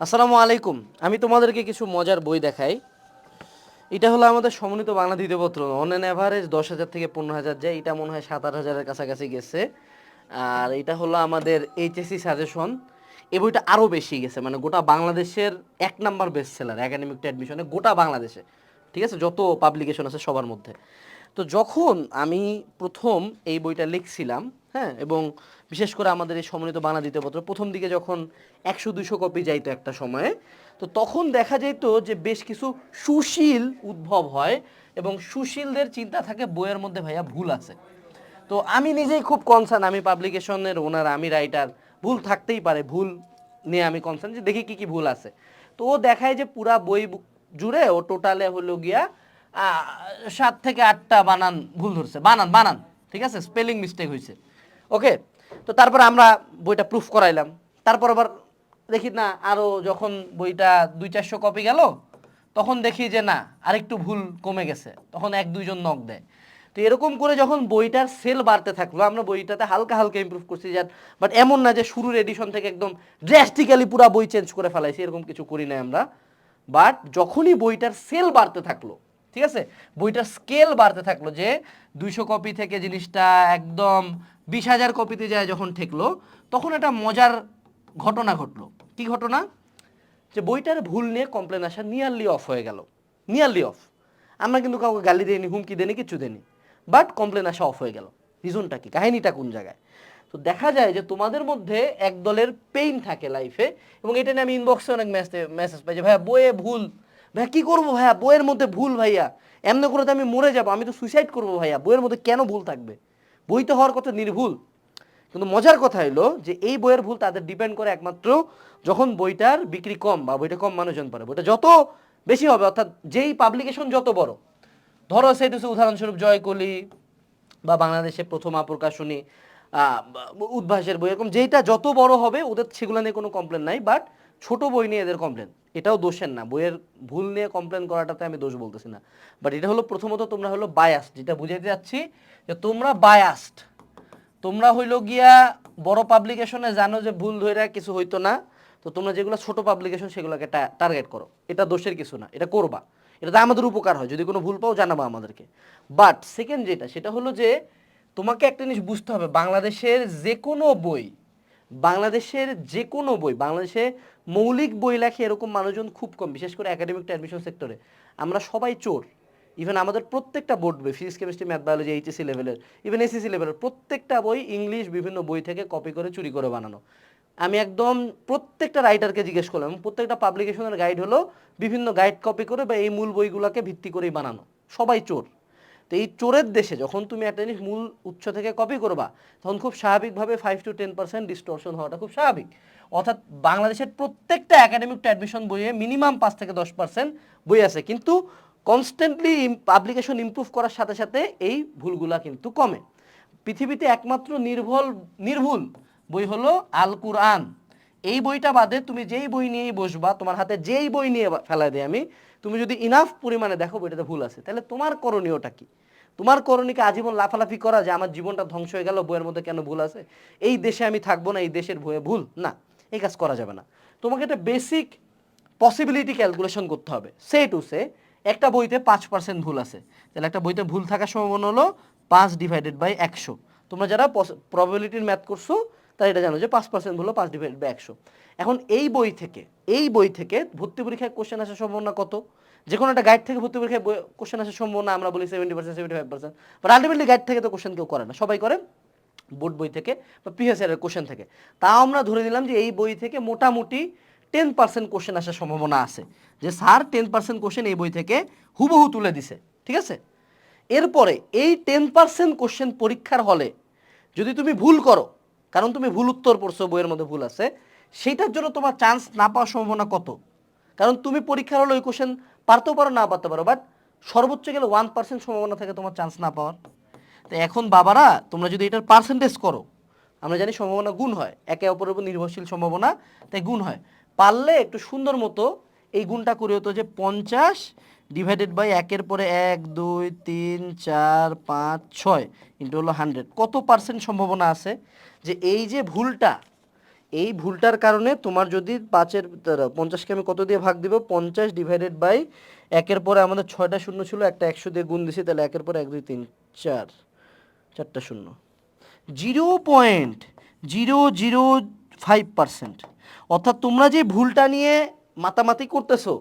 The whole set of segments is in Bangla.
আসসালামু আলাইকুম। আমি তোমাদেরকে কিছু মজার বই দেখাই। এটা হলো আমাদের সমন্বিত বাংলা দ্বিতীয় পত্র। অন অ্যান অ্যাভারেজ দশ হাজার থেকে পনেরো হাজার যায়। এটা মনে হয় সাত আট হাজারের কাছাকাছি গেছে। আর এটা হলো আমাদের এইচএসসি সাজেশন এই বইটা আরও বেশি গেছে। মানে গোটা বাংলাদেশের এক নাম্বার বেস্ট সেলার একাডেমিক অ্যাডমিশনে গোটা বাংলাদেশে। ঠিক আছে? যত পাবলিকেশন আছে সবার মধ্যে। তো যখন আমি প্রথম এই বইটা লিখছিলাম হ্যাঁ এবং বিশেষ করে আমাদের এই সমন্বিত বাংলা দ্বিতীয় পত্র, প্রথম দিকে যখন একশো দুশো কপি যাইতো একটা সময়ে, তো তখন দেখা যেত যে বেশ কিছু সুশীল উদ্ভব হয় এবং সুশীলদের চিন্তা থাকে বইয়ের মধ্যে ভাইয়া ভুল আছে। তো আমি নিজেই খুব কনসার্ন আমি পাবলিকেশনের ওনার আমি রাইটার ভুল থাকতেই পারে, ভুল নিয়ে আমি কনসার্ন যে দেখি কি কি ভুল আছে। তো ও দেখায় যে পুরা বই জুড়ে ও টোটালে হলো গিয়া সাত থেকে আটটা বানান ভুল ধরছে, বানান বানান, ঠিক আছে? স্পেলিং মিস্টেক হয়েছে ওকে, তো তারপর আমরা বইটা প্রুফ করাইলাম। তারপর আবার দেখি, না আরও যখন বইটা দুই চারশো কপি গেল, তখন দেখি যে, না, আরেকটু ভুল কমে গেছে। তখন এক দুইজন নক দেয়। তো এরকম করে যখন বইটার সেল বাড়তে থাকল, আমরা বইটাতে হালকা হালকা ইমপ্রুভ করছি, যার বাট এমন না যে শুরুর এডিশন থেকে একদম ড্রাস্টিক্যালি পুরো বই চেঞ্জ করে ফেলাইছি, এরকম কিছু করি না আমরা। বাট যখনই বইটার সেল বাড়তে থাকল, ঠিক আছে? বইটার স্কেল বাড়তে থাকল যে দুইশো কপি থেকে জিনিসটা একদম বিশ হাজার কপিতে যায় যখন ঠেকলো, তখন একটা মজার ঘটনা ঘটলো। কি ঘটনা? যে বইটার ভুল নিয়ে কমপ্লেন আসা নিয়ারলি অফ হয়ে গেল। নিয়ারলি অফ আমরা কিন্তু কাউকে গালি দেয়নি হুমকি দেনি কিছু দেনি বাট কমপ্লেন আসা অফ হয়ে গেল। রিজনটা কি? কাহিনীটা কোন জায়গায়? তো দেখা যায় যে তোমাদের মধ্যে এক দলের পেইন থাকে লাইফে এবং এটা নিয়ে আমি ইনবক্সে অনেক মেসেজ পাই যে, ভাইয়া, বইয়ে ভুল। ভাইয়া, কী করব ভাইয়া? বইয়ের মধ্যে ভুল ভাইয়া। এমনি করে তো আমি মরে যাব। আমি তো সুইসাইড করব ভাইয়া। বইয়ের মধ্যে কেন ভুল থাকবে? বই তো হওয়ার কথা নির্ভুল। কিন্তু মজার কথা হলো যে এই বইয়ের ভুল তাদের ডিপেন্ড করে একমাত্র যখন বইটার বিক্রি কম বা বইটা কম মানুষজন পড়ে। বইটা যত বেশি হবে অর্থাৎ যেই পাবলিকেশন যত বড়। ধরো সেই হচ্ছে উদাহরণস্বরূপ জয়কলি বা বাংলাদেশে প্রথম প্রকাশনী আহ, উদ্ভাসের বই এরকম যেইটা যত বড় হবে ওদের সেগুলো নিয়ে কোনো কমপ্লেন নাই। বাট ছোট বই নিয়ে এদের কমপ্লেন এটাও দোষের না। বইয়ের ভুল নিয়ে কমপ্লেন করাটাতে আমি দোষ বলতেছি না। বাট এটা হলো প্রথমত তোমরা হলো বায়াস্ট যেটা বুঝাইতে যাচ্ছি যে তোমরা বায়াস্ট তোমরা হইল গিয়া বড় পাবলিকেশনে জানো যে ভুল ধরে কিছু হইতো না, তো তোমরা যেগুলো ছোট পাবলিকেশন সেগুলোকে টার্গেট করো। এটা দোষের কিছু না। এটা করবা। এটাতে আমাদের উপকার হয়। যদি কোনো ভুল পাও জানাব আমাদেরকে। বাট সেকেন্ড যেটা, সেটা হলো যে তোমাকে একটা জিনিস বুঝতে হবে। বাংলাদেশের যে কোনো বই, বাংলাদেশের যে কোনো বই, বাংলাদেশে মৌলিক বই লেখে এরকম মানুষজন খুব কম, বিশেষ করে একাডেমিক অ্যাডমিশন সেক্টরে আমরা সবাই চোর। ইভেন আমাদের প্রত্যেকটা বোর্ড বই physics chemistry math biology HSC লেভেলের ইভেন এসএসসি লেভেলের প্রত্যেকটা বই ইংলিশ বিভিন্ন বই থেকে কপি করে, চুরি করে বানানো। আমি একদম প্রত্যেকটা রাইটারকে জিজ্ঞেস করলাম প্রত্যেকটা পাবলিকেশনের গাইড হলো বিভিন্ন গাইড কপি করে বা এই মূল বইগুলোকে ভিত্তি করেই বানানো। সবাই চোর। তো এই চোরের দেশে যখন তুমি একটা জিনিস মূল উৎস থেকে কপি করবা, তখন খুব স্বাভাবিকভাবে five to ten percent distortion হওয়াটা খুব স্বাভাবিক। অর্থাৎ বাংলাদেশের প্রত্যেকটা একাডেমিক অ্যাডমিশন বইয়ে মিনিমাম পাঁচ থেকে দশ পার্সেন্ট বই আছে। কিন্তু কনস্ট্যান্টলি পাবলিকেশন ইমপ্রুভ করার সাথে সাথে এই ভুলগুলা কিন্তু কমে। পৃথিবীতে একমাত্র নির্ভুল নির্ভুল বই হলো আল কুরআন এই বইটা বাদে তুমি যেই বই নিয়েই বসবা, তোমার হাতে যেই বই নিয়ে ফেলাই দেয় আমি, তুমি যদি ইনাফ পরিমাণে দেখো বইটাতে ভুল আছে, তাহলে তোমার করণীয়টা কি? তোমার করণীকে আজীবন লাফালাফি করা যে আমার জীবনটা ধ্বংস হয়ে গেল, বইয়ের মধ্যে কেন ভুল আছে? এই দেশে আমি থাকব না, এই দেশের বইয়ে ভুল? না, এই কাজ করা যাবে না। তোমাকে একটা বেসিক পসিবিলিটি ক্যালকুলেশন করতে হবে। সে টু সে একটা বইতে পাঁচ পার্সেন্ট ভুল আছে। তাহলে একটা বইতে ভুল থাকার সম্ভাবনা হলো পাঁচ ডিভাইডেড বাই একশো। তোমরা যারা প্রবাবিলিটির ম্যাথ করছ তারা এটা জানো যে পাঁচ পার্সেন্ট হলো পাঁচ ডিভাইডেড বাই একশো। এখন এই বই থেকে, এই বই থেকে ভর্তি পরীক্ষায় কোশ্চেন আসার সম্ভাবনা কত? যে কোনো একটা গাইড থেকে ভর্তি পরীক্ষায় কোশ্চেন আসার সম্ভাবনা আমরা বলি seventy percent seventy five percent but ultimately guide থেকে তো কোশ্চেন কেউ করে না। সবাই করে বোর্ড বই থেকে বা পিএসআর এর কোশ্চেন থেকে। তা আমরা ধরে নিলাম যে এই বই থেকে মোটামুটি টেন পার্সেন্ট কোশ্চেন আসার সম্ভাবনা আছে। যে স্যার টেন পার্সেন্ট কোশ্চেন এই বই থেকে হুবহু তুলে দিছে। ঠিক আছে? এরপরে এই টেন পার্সেন্ট কোশ্চেন পরীক্ষার হলে যদি তুমি ভুল করো কারণ তুমি ভুল উত্তর পড়ছো, বইয়ের মধ্যে ভুল আছে। সেইটার জন্য তোমার চান্স না পাওয়ার সম্ভাবনা কত? কারণ তুমি পরীক্ষার হলে ওই কোশ্চেন পারতেও পারো, না পারতে পারো বাট সর্বোচ্চ গেলে ওয়ান পার্সেন্ট সম্ভাবনা থাকে তোমার চান্স না পাওয়ার। তো এখন বাবারা, তোমরা যদি এটার পার্সেন্টেজ করো, আমরা জানি সম্ভাবনা গুণ হয়। একে অপরের উপর নির্ভরশীল সম্ভাবনা, তাই গুণ হয়। পারলে একটু সুন্দর মতো এই গুণটা করে হতো যে পঞ্চাশ ডিভাইডেড বাই একের পরে এক, দুই, তিন, চার, পাঁচ, ছয় ইন্টু হলো হান্ড্রেড কত পার্সেন্ট সম্ভাবনা আছে যে এই যে ভুলটা, এই ভুলটার কারণে তোমার যদি পাঁচের পঞ্চাশকে আমি কত দিয়ে ভাগ দিব? পঞ্চাশ ডিভাইডেড বাই একের পরে আমাদের ছয়টা শূন্য ছিল, একটা একশো দিয়ে গুণ দিছি, তাহলে একের পরে এক, দুই, তিন, চার, চারটা শূন্য। Zero point zero zero five percent অর্থাৎ তোমরা যে ভুলটা নিয়ে মাতামাতি করতেছো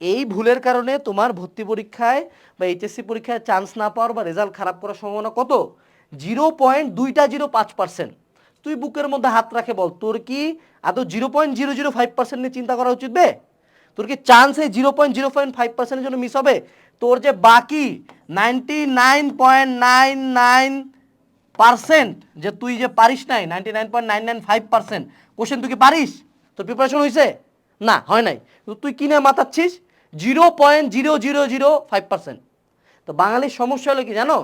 এই ভুলের কারণে তোমার ভর্তি পরীক্ষায় বা এইচএসসি পরীক্ষায় চান্স না পাওয়ার বা রেজাল্ট খারাপ করার সম্ভাবনা কত? জিরো পয়েন্ট দুইটা জিরো পাঁচ পার্সেন্ট তুই বুকের মধ্যে হাত রাখে বল, তোর কি আদৌ zero point zero zero five percent নিয়ে চিন্তা করা উচিত বে? তোর কি চান্স এই zero point zero point five পার্সেন্টের জন্য মিস হবে? তোর যে বাকি ninety nine point nine nine percent যে তুই যে পারিস নাই ninety nine point nine nine five percent question তুই কি পারিস? তোর প্রিপারেশন হয়েছে না, হয় নাই। তুই কিনে মাতাচ্ছিস? Zero point zero zero zero five percent. তো বাঙালির সমস্যা হলো কি জানো?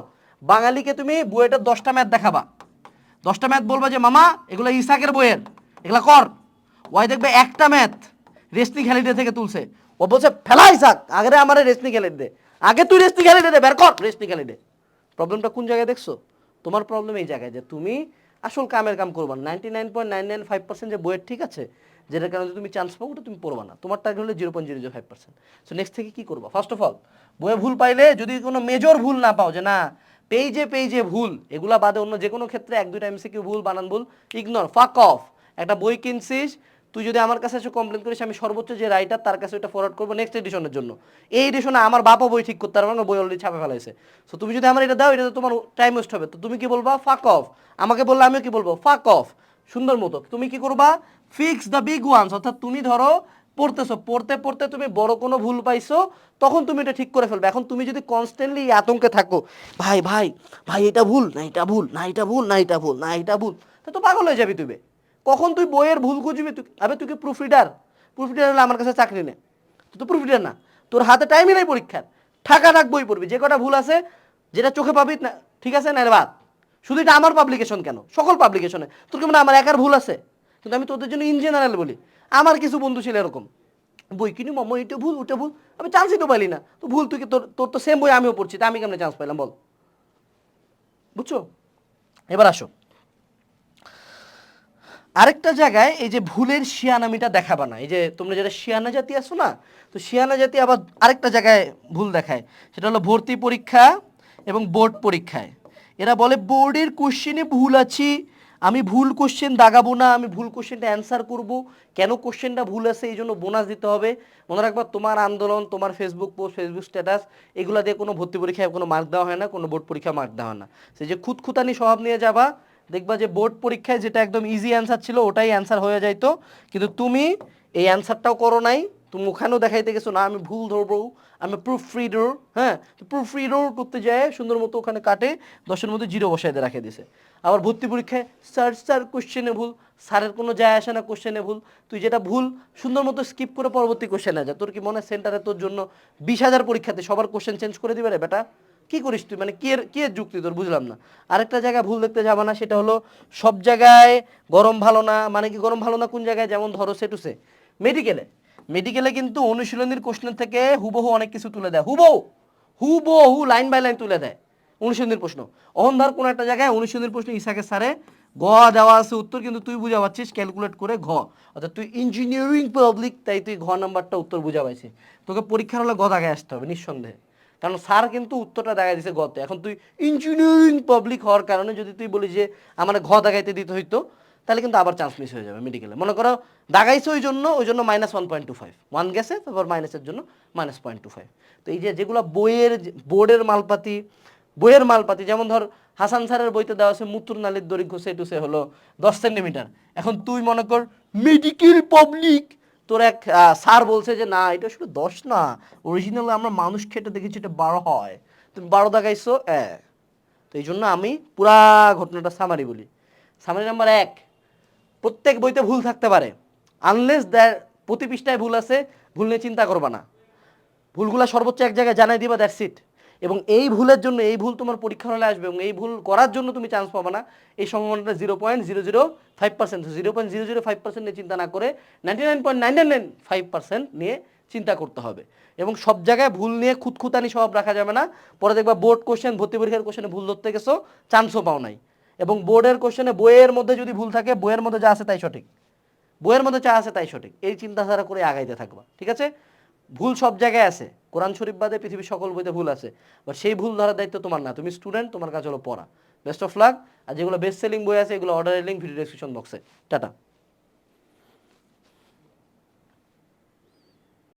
বাঙালিকে তুমি বইয়েটার দশটা ম্যাথ দেখাবা। দশটা ম্যাথ বলবা যে, মামা, এগুলো ইসাকের বইয়ের। এগুলা কর। ওই দেখবে একটা ম্যাথ রেসনি খেলিডে থেকে তুলছে। ও বলছে, ফেলা ইসাক আগে আমার রেসনি খেলিডে দে। আগে তুই রেসনি খেলিডে দে বের কর রেসনি খেলিডে প্রবলেমটা কোন জায়গায় দেখছ? তোমার প্রবলেম এই জায়গায় যে, তুমি আসল কামের কাম করবা ninety nine point nine nine five percent যে বইয়ের ঠিক আছে যেটার কারণে তুমি চান্স পাবো ওটা তুমি পড়বা না। তোমার টার্গেট হলে zero point zero zero five percent so next থেকে কি করবা? ফার্স্ট অফ অল বইয়ে ভুল পাইলে যদি কোনো মেজর ভুল না পাও, যে না পেজে পেজে ভুল, এগুলা বাদে অন্য যে কোনো ক্ষেত্রে এক, দুইটা এমসিকিউ ভুল, বানান ভুল ইগনোর ফাক অফ একটা বই কিনছিস, তুই যদি আমার কাছে এসে কমপ্লেন করিস, আমি সর্বোচ্চ যে রাইটার তার কাছে ওটা ফরওয়ার্ড করব নেক্সট এডিশনের জন্য। এই এডিশনে আমার বাপও বই ঠিক করতে পারবে না, বই অলরেডি ছাপে ফেলাইছে। সো তুমি যদি আমার এটা দাও এটা তো তোমার টাইম ওয়েস্ট হবে। তো তুমি কি বলবা? ফাক অফ আমাকে বললে আমিও কি বলব? ফাক অফ সুন্দর মতো তুমি কি করবা? ফিক্স দ্য বিগ ওয়ান্স অর্থাৎ তুমি ধরো, পড়তেছো, পড়তে পড়তে তুমি বড় কোনো ভুল পাইছো, তখন তুমি এটা ঠিক করে ফেলবে। এখন তুমি যদি কনস্ট্যান্টলি আতঙ্কে থাকো, ভাই ভাই ভাই, এটা ভুল, না এটা ভুল, না এটা ভুল, না এটা ভুল, না এটা ভুল তা তো পাগল হয়ে যাবি তুই কখন তুই বইয়ের ভুল খুঁজবি তুই? আবে তুই কি প্রুফ রিডার প্রুফ রিডার হলে আমার কাছে চাকরি নে। তুই তো প্রুফ রিডার না। তোর হাতে টাইমই নেই পরীক্ষার। ঠাকা ঠাক বই পড়বি। যে কটা ভুল আছে, যেটা চোখে পাবি, না, ঠিক আছে না বাদ শুধু এটা আমার পাবলিকেশন কেন? সকল পাবলিকেশনে তোর কি মানে আমার একার ভুল আছে? কিন্তু আমি তোদের জন্য ইন জেনারেল বলি, আমার কিছু বন্ধু ছিল এরকম। বই কিনি মাম্মা এটা ভুল, ওটা ভুল। আমি চান্সই তো পাইলি না। তো ভুল, তুই তোর তোর তো সেম বই আমিও পড়ছি, তা আমি কেমন চান্স পাইলাম বল? বুঝছ? এবার আসো। আরেকটা জায়গায় এই যে ভুলের শিয়ানামিটা দেখাবা না, এই যে তোমরা যেটা শিয়ানা জাতি আছো না, তো শিয়ানা জাতি আবার আরেকটা জায়গায় ভুল দেখায়। সেটা হলো ভর্তি পরীক্ষা এবং বোর্ড পরীক্ষায়। এরা বলে, বোর্ডের কোশ্চেনে ভুল আছি। আমি ভুল কোশ্চেন দাগাবো না, আমি ভুল কোশ্চেনটা অ্যান্সার করব। কেন কোশ্চেনটা ভুল আছে, এই জন্য বোনাস দিতে হবে। মনে রাখবা, তোমার আন্দোলন, তোমার ফেসবুক পোস্ট ফেসবুক স্ট্যাটাস এগুলো দিয়ে কোনো ভর্তি পরীক্ষায় কোনো মার্ক দেওয়া হয় না, কোনো বোর্ড পরীক্ষা মার্ক দেওয়া হয় না। সেই যে খুঁতখুতানি স্বভাব নিয়ে যাবা, দেখবা যে বোর্ড পরীক্ষায় যেটা একদম ইজি অ্যান্সার ছিল, ওটাই অ্যান্সার হয়ে যাইতো। কিন্তু তুমি এই অ্যান্সারটাও করো নাই। তুমি ওখানেও দেখাইতে গেছো, না, আমি ভুল ধরবো আমি প্রুফ রিডার হ্যাঁ? তো প্রুফ রিডার করতে যায়, সুন্দর মতো ওখানে কাটে, দশের মধ্যে জিরো বসাই দিয়ে রাখে দিছে। আবার ভর্তি পরীক্ষায়, স্যার স্যার, কোশ্চেনে ভুল। স্যারের কোনো যায় আসে না কোশ্চেনে ভুল। তুই যেটা ভুল, সুন্দর মতো স্কিপ করে পরবর্তী কোশ্চেনে যা। তোর কি মনে সেন্টারে তোর জন্য বিশ হাজার পরীক্ষাতে সবার কোশ্চেন চেঞ্জ করে দিবে রে বেটা? কি করিস তুই? মানে কি এর কি এর যুক্তি তোর? বুঝলাম না। আরেকটা জায়গায় ভুল দেখতে যাবা না, সেটা হলো সব জায়গায় গরম ভালো না মানে কি গরম ভালো না কোন জায়গায়? যেমন ধরো সেটুসে। মেডিকেলে মেডিকেলে কিন্তু অনুশীলনীর কোশ্চেন থেকে হুবহু অনেক কিছু তুলে দেয়। হুবহু! হুবহু লাইন বাই লাইন তুলে দেয় অনুশীলনীর প্রশ্ন। অহন ধর কোনো একটা জায়গায় অনুশীলনীর প্রশ্ন ইসাকে স্যারে গ দেওয়া আছে উত্তর, কিন্তু তুই বুঝা পাচ্ছিস ক্যালকুলেট করে ঘ। অর্থাৎ তুই ইঞ্জিনিয়ারিং পাবলিক তাই তুই ঘ নাম্বারটা উত্তর বুঝা পাইছিস তোকে পরীক্ষার হলে গ দাগায় আসতে হবে, নিঃসন্দেহে। কারণ স্যার কিন্তু উত্তরটা দেখা দিছে গতে এখন তুই ইঞ্জিনিয়ারিং পাবলিক হওয়ার কারণে যদি তুই বলিস যে, আমার ঘ দাগাইতে দিতে হইতো তাহলে কিন্তু আবার চান্স মিস হয়ে যাবে মেডিকেলে মনে করো, দাগাইছে ওই জন্য ওই জন্য minus one point two five one গেছে তারপর মাইনাসের জন্য মাইনাস পয়েন্ট টু ফাইভ তো এই যে, যেগুলো বইয়ের, বোর্ডের মালপাতি, বইয়ের মালপাতি, যেমন ধর হাসান স্যারের বইতে দেওয়া আছে মূত্র নালীর দৈর্ঘ্য সেটু সে হলো দশ সেন্টিমিটার এখন তুই মনে কর মেডিকেল পাবলিক তোর এক স্যার বলছে যে, না, এটা শুধু দশ না অরিজিনাল আমরা মানুষ খেটে দেখেছি এটা বারো হয়। তুমি বারো দেখাইছো এ। তো এই জন্য আমি পুরা ঘটনাটা সামারি বলি। সামারি নাম্বার এক প্রত্যেক বইতে ভুল থাকতে পারে। আনলেস দ্যার প্রতি পৃষ্ঠায় ভুল আছে, ভুল নিয়ে চিন্তা করবা না। ভুলগুলো সর্বোচ্চ এক জায়গায় জানাই দিবা দ্যাটস ইট এবং এই ভুলের জন্য, এই ভুল তোমার পরীক্ষা হলে আসবে এবং এই ভুল করার জন্য তুমি চান্স পাবে না। এই সম্ভাবনাটা zero point zero zero five percent zero point zero zero five percent নিয়ে চিন্তা না করে ninety nine point nine nine five percent নিয়ে চিন্তা করতে হবে। এবং সব জায়গায় ভুল নিয়ে খুঁতখুতানি স্বভাব রাখা যাবে না। পরে দেখবা বোর্ড কোশ্চেন ভর্তি পরীক্ষার কোশ্চেনে ভুল ধরতে গেছো চান্সও পাও নাই। এবং বোর্ডের কোশ্চেনে বইয়ের মধ্যে যদি ভুল থাকে, বইয়ের মধ্যে যা আছে তাই সঠিক। বইয়ের মধ্যে যা আছে তাই সঠিক। এই চিন্তাধারা করে আগাইতে থাকবা, ঠিক আছে? ভুল সব জায়গায় আছে। কোরআন শরীফ বাদে পৃথিবীর সকল বইতে ভুল আছে। বাট সেই ভুল ধরার দায়িত্ব তোমার না। তুমি স্টুডেন্ট তোমার কাছে হলো পড়া। বেস্ট অফ লাক আর যেগুলো বেস্ট সেলিং বই আছে, এগুলো অর্ডারের লিঙ্ক ভিডিও ডিসক্রিপশন বক্সে টাটা।